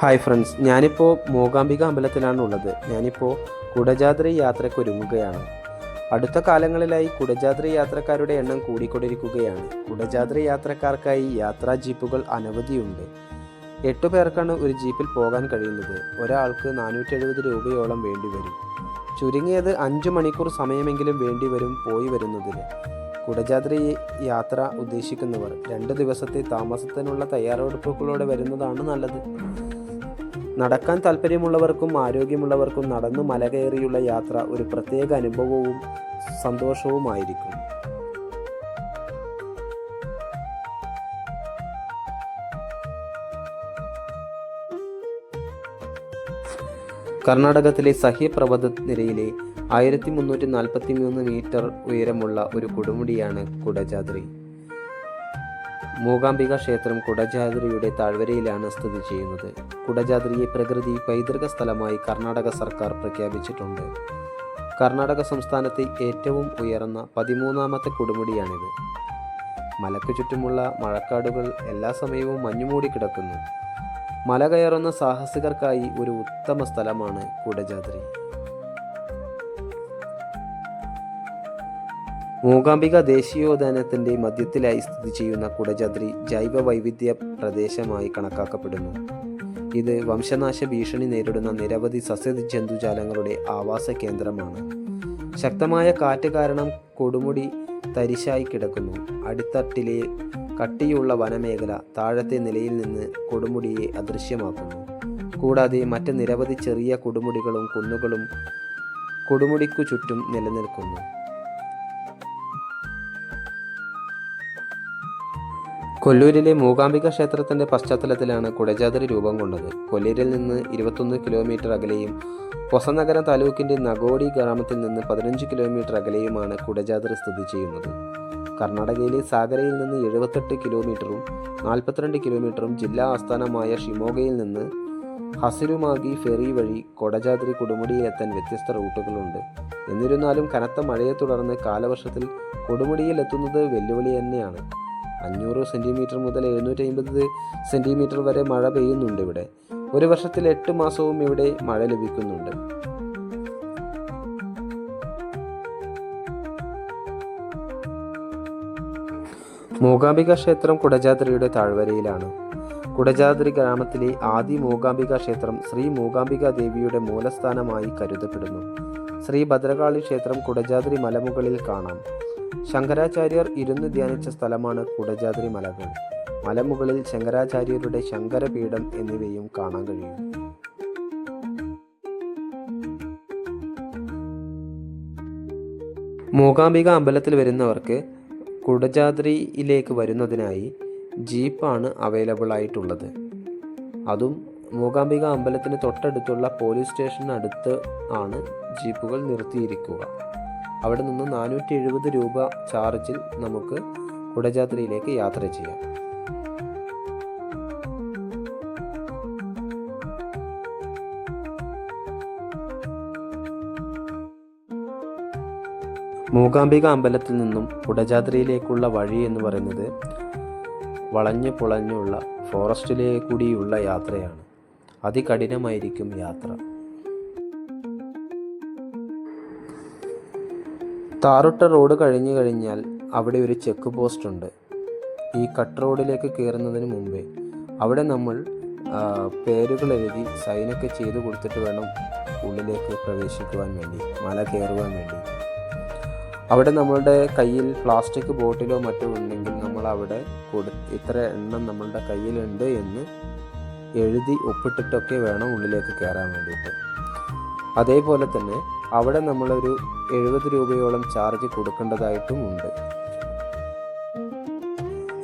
Hi friends ഞാനിപ്പോൾ മൂകാംബിക അമ്പലത്തിലാണ് ഉള്ളത് ഞാനിപ്പോൾ കുടജാദ്രി യാത്രയ്ക്ക് ഒരുങ്ങുകയാണ്. അടുത്ത കാലങ്ങളിലായി കുടജാദ്രി യാത്രക്കാരുടെ എണ്ണം കൂടിക്കൊണ്ടിരിക്കുകയാണ്. കുടജാദ്രി യാത്രക്കാർക്കായി യാത്രാ ജീപ്പുകൾ അനവധിയുണ്ട്. എട്ടു പേർക്കാണ് ഒരു ജീപ്പിൽ പോകാൻ കഴിയുന്നത്. ഒരാൾക്ക് നാനൂറ്റി എഴുപത് രൂപയോളം വേണ്ടിവരും. ചുരുങ്ങിയത് അഞ്ച് മണിക്കൂർ സമയമെങ്കിലും വേണ്ടിവരും പോയി വരുന്നതിന്. കുടജാദ്രി യാത്ര ഉദ്ദേശിക്കുന്നവർ രണ്ട് ദിവസത്തെ താമസത്തിനുള്ള തയ്യാറെടുപ്പുകളോടെ വരുന്നതാണ് നല്ലത്. നടക്കാൻ താല്പര്യമുള്ളവർക്കും ആരോഗ്യമുള്ളവർക്കും നടന്നു മല കയറിയുള്ള യാത്ര ഒരു പ്രത്യേക അനുഭവവും സന്തോഷവുമായിരിക്കും. കർണാടകത്തിലെ സഹ്യപ്രവത നിരയിലെ ആയിരത്തി മുന്നൂറ്റി നാൽപ്പത്തി മൂന്ന് മീറ്റർ ഉയരമുള്ള ഒരു കൊടുമുടിയാണ് കുടജാദ്രി. മൂകാംബിക ക്ഷേത്രം കുടജാദ്രിയുടെ താഴ്വരയിലാണ് സ്ഥിതി ചെയ്യുന്നത്. കുടജാദ്രിയെ പ്രകൃതി പൈതൃക സ്ഥലമായി കർണാടക സർക്കാർ പ്രഖ്യാപിച്ചിട്ടുണ്ട്. കർണാടക സംസ്ഥാനത്തെ ഏറ്റവും ഉയർന്ന പതിമൂന്നാമത്തെ കൊടുമുടിയാണിത്. മലയ്ക്ക് ചുറ്റുമുള്ള മഴക്കാടുകൾ എല്ലാ സമയവും മഞ്ഞുമൂടി കിടക്കുന്നു. മല കയറുന്ന സാഹസികർക്കായി ഒരു ഉത്തമ സ്ഥലമാണ് കുടജാദ്രി മൂകാംബിക ദേശീയോദ്യാനത്തിന്റെ മധ്യത്തിലായി സ്ഥിതി ചെയ്യുന്ന കുടജദ്രി ജൈവ വൈവിധ്യ പ്രദേശമായി കണക്കാക്കപ്പെടുന്നു. ഇത് വംശനാശ ഭീഷണി നേരിടുന്ന നിരവധി സസ്യജന്തുജാലങ്ങളുടെ ആവാസ കേന്ദ്രമാണ്. ശക്തമായ കാറ്റ് കാരണം കൊടുമുടി തരിശായി കിടക്കുന്നു. അടിത്തട്ടിലെ കട്ടിയുള്ള വനമേഖല താഴത്തെ നിലയിൽ നിന്ന് കൊടുമുടിയെ അദൃശ്യമാക്കുന്നു. കൂടാതെ മറ്റ് നിരവധി ചെറിയ കൊടുമുടികളും കുന്നുകളും കൊടുമുടിക്കു ചുറ്റും നിലനിൽക്കുന്നു. കൊല്ലൂരിലെ മൂകാംബിക ക്ഷേത്രത്തിന്റെ പശ്ചാത്തലത്തിലാണ് കുടജാതിരി രൂപം കൊണ്ടത്. കൊല്ലൂരിൽ നിന്ന് ഇരുപത്തൊന്ന് കിലോമീറ്റർ അകലെയും പൊസനഗരം താലൂക്കിന്റെ നഗോഡി ഗ്രാമത്തിൽ നിന്ന് പതിനഞ്ച് കിലോമീറ്റർ അകലെയുമാണ് കുടജാതിരി സ്ഥിതി ചെയ്യുന്നത്. കർണാടകയിലെ സാഗരയിൽ നിന്ന് എഴുപത്തെട്ട് കിലോമീറ്ററും നാൽപ്പത്തിരണ്ട് കിലോമീറ്ററും ജില്ലാ ആസ്ഥാനമായ ഷിമോഗയിൽ നിന്ന് ഹസിരുമാഗി ഫെറി വഴി കൊടജാദ്രി കൊടുമുടിയിലെത്താൻ വ്യത്യസ്ത റൂട്ടുകളുണ്ട്. എന്നിരുന്നാലും കനത്ത മഴയെ തുടർന്ന് കാലവർഷത്തിൽ കൊടുമുടിയിൽ എത്തുന്നത് വെല്ലുവിളി തന്നെയാണ്. അഞ്ഞൂറ് സെന്റിമീറ്റർ മുതൽ എഴുന്നൂറ്റി അമ്പത് സെന്റിമീറ്റർ വരെ മഴ പെയ്യുന്നുണ്ട് ഇവിടെ. ഒരു വർഷത്തിൽ എട്ട് മാസവും ഇവിടെ മഴ ലഭിക്കുന്നുണ്ട്. മൂകാംബിക ക്ഷേത്രം കുടജാദ്രിയുടെ താഴ്വരയിലാണ്. കുടജാദ്രി ഗ്രാമത്തിലെ ആദി മൂകാംബിക ക്ഷേത്രം ശ്രീ മൂകാംബിക ദേവിയുടെ മൂലസ്ഥാനമായി കരുതപ്പെടുന്നു. ശ്രീ ഭദ്രകാളി ക്ഷേത്രം കുടജാദ്രി മലമുകളിൽ കാണാം. ശങ്കരാചാര്യർ ഇരുന്ന് ധ്യാനിച്ച സ്ഥലമാണ് കുടജാദ്രി മലകൾ. മലമുകളിൽ ശങ്കരാചാര്യരുടെ ശങ്കരപീഠം എന്നിവയും കാണാൻ കഴിയും. മൂകാംബിക അമ്പലത്തിൽ വരുന്നവർക്ക് കുടജാദ്രിയിലേക്ക് വരുന്നതിനായി ജീപ്പാണ് അവൈലബിൾ ആയിട്ടുള്ളത്. അതും മൂകാംബിക അമ്പലത്തിന് തൊട്ടടുത്തുള്ള പോലീസ് സ്റ്റേഷനടുത്ത് ആണ് ജീപ്പുകൾ നിർത്തിയിരിക്കുക. അവിടെ നിന്ന് നാനൂറ്റി എഴുപത് രൂപ ചാർജിൽ നമുക്ക് കുടജാദ്രിയിലേക്ക് യാത്ര ചെയ്യാം. മൂകാംബിക അമ്പലത്തിൽ നിന്നും കുടജാദ്രിയിലേക്കുള്ള വഴി എന്ന് പറയുന്നത് വളഞ്ഞു പുളഞ്ഞുള്ള ഫോറസ്റ്റിലേക്കൂടിയുള്ള യാത്രയാണ്. അതികഠിനമായിരിക്കും യാത്ര. താറുട്ട റോഡ് കഴിഞ്ഞു കഴിഞ്ഞാൽ അവിടെ ഒരു ചെക്ക് പോസ്റ്റ് ഉണ്ട്. ഈ കട്ട് റോഡിലേക്ക് കയറുന്നതിന് മുമ്പേ അവിടെ നമ്മൾ പേരുകൾ എഴുതി സൈനൊക്കെ ചെയ്ത് കൊടുത്തിട്ട് വേണം ഉള്ളിലേക്ക് പ്രവേശിക്കുവാൻ വേണ്ടി മല കയറുവാൻ വേണ്ടി. അവിടെ നമ്മളുടെ കയ്യിൽ പ്ലാസ്റ്റിക് ബോട്ടിലോ മറ്റോ ഉണ്ടെങ്കിൽ നമ്മൾ അവിടെ കൊടു ഇത്ര എണ്ണം നമ്മളുടെ കയ്യിലുണ്ട് എന്ന് എഴുതി ഒപ്പിട്ടിട്ടൊക്കെ വേണം ഉള്ളിലേക്ക് കയറാൻ വേണ്ടിയിട്ട്. അതേപോലെ തന്നെ അവിടെ നമ്മളൊരു എഴുപത് രൂപയോളം ചാർജ് കൊടുക്കേണ്ടതായിട്ടും ഉണ്ട്.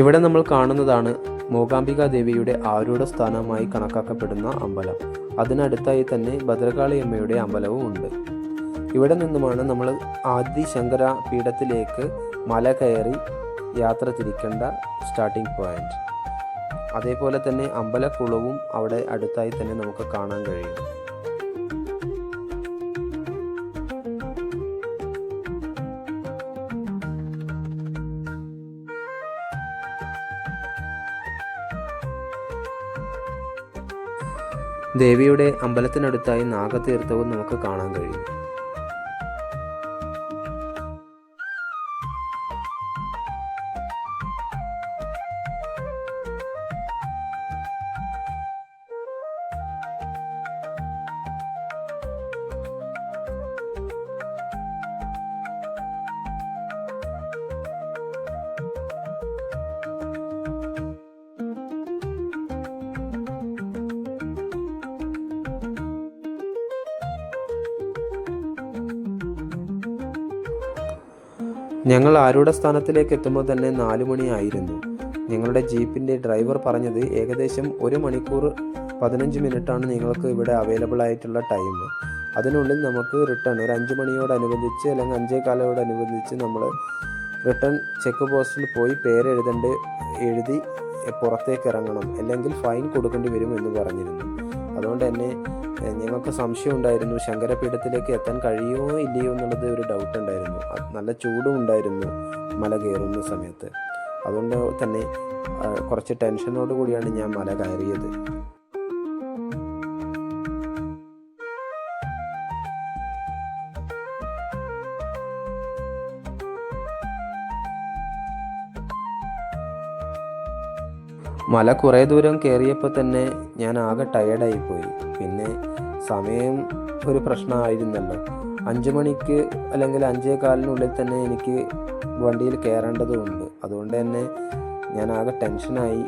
ഇവിടെ നമ്മൾ കാണുന്നതാണ് മൂകാംബിക ദേവിയുടെ ആരൂഢ സ്ഥാനമായി കണക്കാക്കപ്പെടുന്ന അമ്പലം. അതിനടുത്തായി തന്നെ ഭദ്രകാളി അമ്മയുടെ അമ്പലവും ഉണ്ട്. ഇവിടെ നിന്നുമാണ് നമ്മൾ ആദി ശങ്കര പീഠത്തിലേക്ക് മല കയറി യാത്ര തിരിക്കേണ്ട സ്റ്റാർട്ടിംഗ് പോയിന്റ് അതേപോലെ തന്നെ അമ്പലക്കുളവും അവിടെ അടുത്തായി തന്നെ നമുക്ക് കാണാൻ കഴിയും. ദേവിയുടെ അമ്പലത്തിനടുത്തായി നാഗതീർത്ഥവും നമുക്ക് കാണാൻ കഴിയും. ഞങ്ങൾ ആരുടെ സ്ഥാനത്തിലേക്ക് എത്തുമ്പോൾ തന്നെ നാലു മണിയായിരുന്നു. ഞങ്ങളുടെ ജീപ്പിന്റെ ഡ്രൈവർ പറഞ്ഞത് ഏകദേശം ഒരു മണിക്കൂർ പതിനഞ്ച് മിനിറ്റാണ് നിങ്ങൾക്ക് ഇവിടെ അവൈലബിൾ ആയിട്ടുള്ള ടൈം അതിനുള്ളിൽ നമുക്ക് റിട്ടേൺ ഒരു അഞ്ച് മണിയോടനുബന്ധിച്ച് അല്ലെങ്കിൽ അഞ്ചേ കാലോടനുബന്ധിച്ച് നമ്മൾ റിട്ടേൺ ചെക്ക് പോസ്റ്റിൽ പോയി പേരെഴുതേണ്ട എഴുതി പുറത്തേക്ക് ഇറങ്ങണം അല്ലെങ്കിൽ ഫൈൻ കൊടുക്കേണ്ടി വരും എന്ന് പറഞ്ഞിരുന്നു. അതുകൊണ്ട് തന്നെ ഞങ്ങൾക്ക് സംശയം ഉണ്ടായിരുന്നു ശങ്കരപീഠത്തിലേക്ക് എത്താൻ കഴിയുമോ ഇല്ലയോ എന്നുള്ളത് ഒരു ഡൗട്ട് ഉണ്ടായിരുന്നു. നല്ല ചൂടും ഉണ്ടായിരുന്നു മല കയറുന്ന സമയത്ത്. അതുകൊണ്ട് തന്നെ കുറച്ച് ടെൻഷനോട് കൂടിയാണ് ഞാൻ മല കയറിയത്. മല കുറേ ദൂരം കയറിയപ്പോൾ തന്നെ ഞാൻ ആകെ ടയേർഡായി പോയി. പിന്നെ സമയം ഒരു പ്രശ്നമായിരുന്നല്ലോ അഞ്ച് മണിക്ക് അല്ലെങ്കിൽ അഞ്ചേ കാലിനുള്ളിൽ തന്നെ എനിക്ക് വണ്ടിയിൽ കയറേണ്ടതുണ്ട് അതുകൊണ്ട് തന്നെ ഞാൻ ആകെ ടെൻഷനായി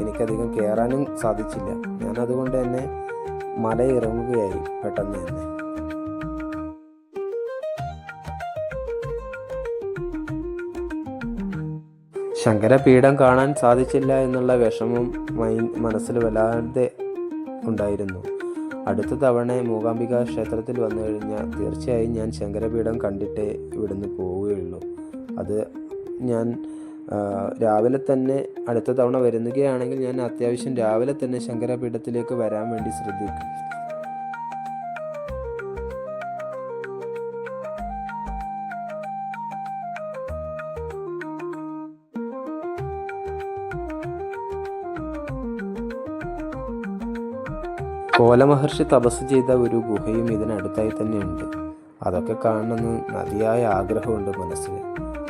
എനിക്കധികം കയറാനും സാധിച്ചില്ല. ഞാൻ അതുകൊണ്ട് തന്നെ മല ഇറങ്ങുകയായി പെട്ടെന്ന് തന്നെ. ശങ്കരപീഠം കാണാൻ സാധിച്ചില്ല എന്നുള്ള വിഷമം മൈ- മനസ്സിൽ വല്ലാതെ ഉണ്ടായിരുന്നു. അടുത്ത തവണ മൂകാംബിക ക്ഷേത്രത്തിൽ വന്നു കഴിഞ്ഞാൽ തീർച്ചയായും ഞാൻ ശങ്കരപീഠം കണ്ടിട്ടേ ഇവിടുന്ന് പോവുകയുള്ളൂ. അത് ഞാൻ രാവിലെ തന്നെ അടുത്ത തവണ വരുന്നുകയാണെങ്കിൽ ഞാൻ അത്യാവശ്യം രാവിലെ തന്നെ ശങ്കരപീഠത്തിലേക്ക് വരാൻ വേണ്ടി ശ്രദ്ധിക്കും. കോലമഹർഷി തപസ് ചെയ്ത ഒരു ഗുഹയും ഇതിനടുത്തായി തന്നെയുണ്ട്. അതൊക്കെ കാണണമെന്ന് നദിയായ ആഗ്രഹമുണ്ട് മനസ്സിൽ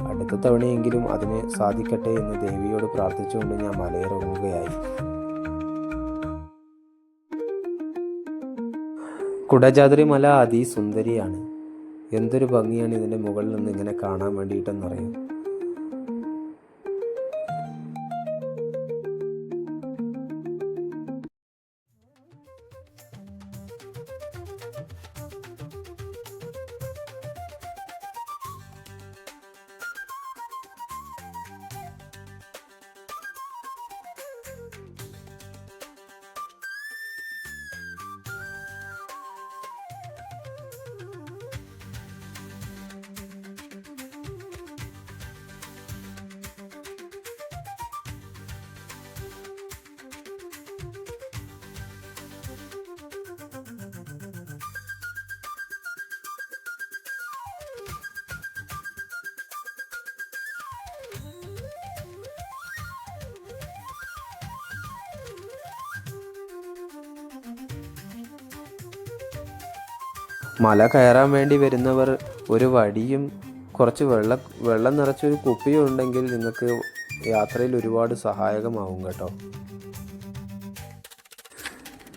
അടുത്ത തവണയെങ്കിലും അതിന് സാധിക്കട്ടെ എന്ന് ദേവിയോട് പ്രാർത്ഥിച്ചുകൊണ്ട് ഞാൻ മലയിറങ്ങുകയായി. കുടജാദ്രി മല അതിസുന്ദരിയാണ്. എന്തൊരു ഭംഗിയാണ് ഇതിന്റെ മുകളിൽ നിന്ന് ഇങ്ങനെ കാണാൻ വേണ്ടിയിട്ടെന്നറിയും? മല കയറാൻ വേണ്ടി വരുന്നവർ ഒരു വടിയും കുറച്ച് വെള്ള വെള്ളം നിറച്ചൊരു കുപ്പിയും ഉണ്ടെങ്കിൽ നിങ്ങൾക്ക് യാത്രയിൽ ഒരുപാട് സഹായകമാവും കേട്ടോ.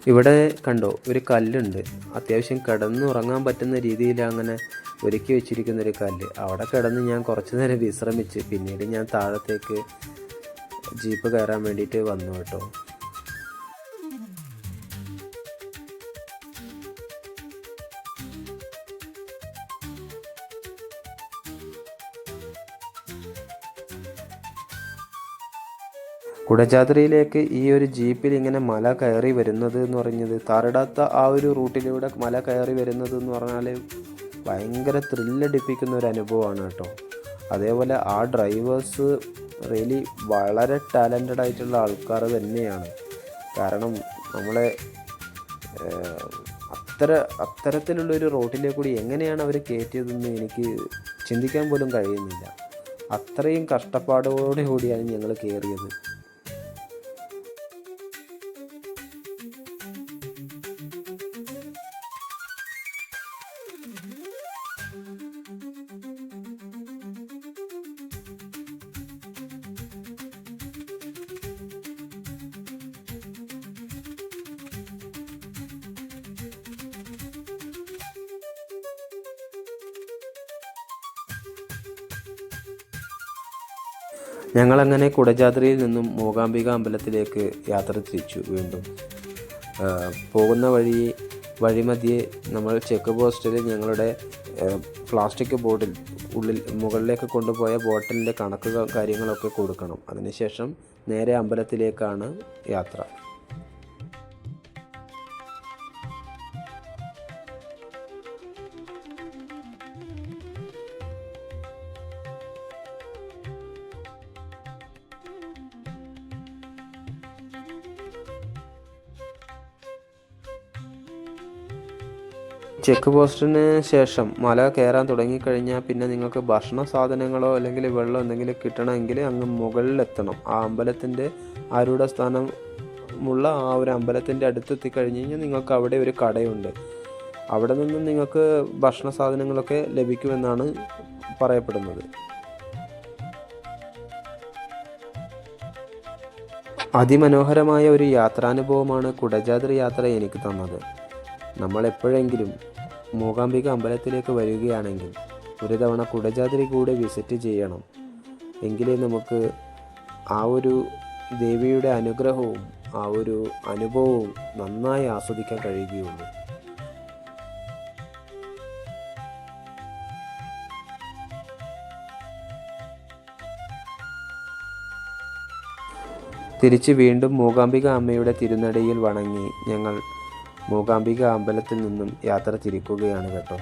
ഇവിടെ കണ്ടോ ഒരു കല്ലുണ്ട്. അത്യാവശ്യം കിടന്നുറങ്ങാൻ പറ്റുന്ന രീതിയിൽ അങ്ങനെ ഒരുക്കി വെച്ചിരിക്കുന്ന ഒരു കല്ല്. അവിടെ കിടന്ന് ഞാൻ കുറച്ച് നേരം വിശ്രമിച്ച് പിന്നീട് ഞാൻ താഴത്തേക്ക് ജീപ്പ് കയറാൻ വേണ്ടിയിട്ട് വന്നു കേട്ടോ. കുടജാദ്രിയിലേക്ക് ഈ ഒരു ജീപ്പിൽ ഇങ്ങനെ മല കയറി വരുന്നത് എന്ന് പറഞ്ഞത് താറിടാത്ത ആ ഒരു റൂട്ടിലൂടെ മല കയറി വരുന്നത് എന്ന് പറഞ്ഞാൽ ഭയങ്കര ത്രില്ലടിപ്പിക്കുന്ന ഒരു അനുഭവമാണ് കേട്ടോ. അതേപോലെ ആ ഡ്രൈവേഴ്സ് റിയലി വളരെ ടാലന്റഡ് ആയിട്ടുള്ള ആൾക്കാർ തന്നെയാണ്. കാരണം നമ്മളെ അത്തര അത്തരത്തിലുള്ളൊരു റോട്ടിലേക്ക് കൂടി എങ്ങനെയാണ് അവർ കയറ്റിയതെന്ന് എനിക്ക് ചിന്തിക്കാൻ പോലും കഴിയുന്നില്ല. അത്രയും കഷ്ടപ്പാടോടുകൂടിയാണ് ഞങ്ങൾ കയറിയത്. ഞങ്ങളങ്ങനെ കുടജാദ്രിയിൽ നിന്നും മൂകാംബിക അമ്പലത്തിലേക്ക് യാത്ര തിരിച്ചു വീണ്ടും. പോകുന്ന വഴി വഴിമധ്യേ നമ്മൾ ചെക്ക് പോസ്റ്റിൽ ഞങ്ങളുടെ പ്ലാസ്റ്റിക് ബോട്ടിൽ ഉള്ളിൽ മുകളിലേക്ക് കൊണ്ടുപോയ ബോട്ടിലിന്റെ കണക്കുകൾ കാര്യങ്ങളൊക്കെ കൊടുക്കണം. അതിനുശേഷം നേരെ അമ്പലത്തിലേക്കാണ് യാത്ര. ചെക്ക് പോസ്റ്റിന് ശേഷം മല കയറാൻ തുടങ്ങിക്കഴിഞ്ഞാൽ പിന്നെ നിങ്ങൾക്ക് ഭക്ഷണ സാധനങ്ങളോ അല്ലെങ്കിൽ വെള്ളം എന്തെങ്കിലും കിട്ടണമെങ്കിൽ അങ്ങ് മുകളിലെത്തണം. ആ അമ്പലത്തിന്റെ ആരുടെ സ്ഥാനമുള്ള ആ ഒരു അമ്പലത്തിന്റെ അടുത്തെത്തി കഴിഞ്ഞ് കഴിഞ്ഞാൽ നിങ്ങൾക്ക് അവിടെ ഒരു കടയുണ്ട്. അവിടെ നിന്നും നിങ്ങൾക്ക് ഭക്ഷണ സാധനങ്ങളൊക്കെ ലഭിക്കുമെന്നാണ് പറയപ്പെടുന്നത്. അതിമനോഹരമായ ഒരു യാത്രാനുഭവമാണ് കുടജാദ്രി യാത്ര എനിക്ക് തന്നത്. നമ്മൾ എപ്പോഴെങ്കിലും മൂകാംബിക അമ്പലത്തിലേക്ക് വരികയാണെങ്കിൽ ഒരു തവണ കുടജാദ്രി കൂടെ വിസിറ്റ് ചെയ്യണം. എങ്കിലേ നമുക്ക് ആ ഒരു ദേവിയുടെ അനുഗ്രഹവും ആ ഒരു അനുഭവവും നന്നായി ആസ്വദിക്കാൻ കഴിയുകയുള്ളൂ. തിരിച്ച് വീണ്ടും മൂകാംബിക അമ്മയുടെ തിരുനടയിൽ വണങ്ങി ഞങ്ങൾ മൂകാംബിക അമ്പലത്തിൽ നിന്നും യാത്ര തിരിക്കുകയാണ് കേട്ടോ.